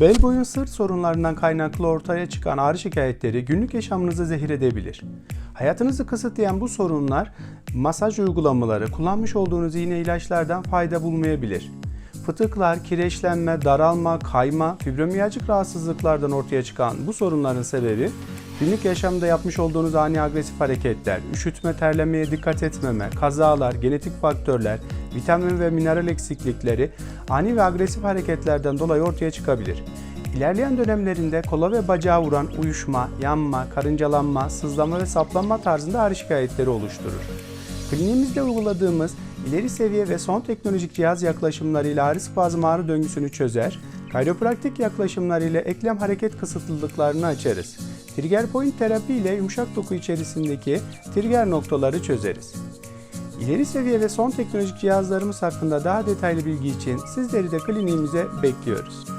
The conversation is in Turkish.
Bel boyun sırt sorunlarından kaynaklı ortaya çıkan ağrı şikayetleri günlük yaşamınızı zehir edebilir. Hayatınızı kısıtlayan bu sorunlar masaj uygulamaları, kullanmış olduğunuz iğne ilaçlardan fayda bulmayabilir. Fıtıklar, kireçlenme, daralma, kayma, fibromiyalcik rahatsızlıklardan ortaya çıkan bu sorunların sebebi günlük yaşamda yapmış olduğunuz ani agresif hareketler, üşütme, terlemeye dikkat etmeme, kazalar, genetik faktörler, vitamin ve mineral eksiklikleri ani ve agresif hareketlerden dolayı ortaya çıkabilir. İlerleyen dönemlerinde kola ve bacağa vuran uyuşma, yanma, karıncalanma, sızlama ve saplanma tarzında ağrı şikayetleri oluşturur. Kliniğimizde uyguladığımız ileri seviye ve son teknolojik cihaz yaklaşımlarıyla ağrı spazm ağrı döngüsünü çözer, kayropraktik yaklaşımlarıyla eklem hareket kısıtlılıklarını açarız. Trigger point terapi ile yumuşak doku içerisindeki trigger noktaları çözeriz. İleri seviye ve son teknolojik cihazlarımız hakkında daha detaylı bilgi için sizleri de kliniğimize bekliyoruz.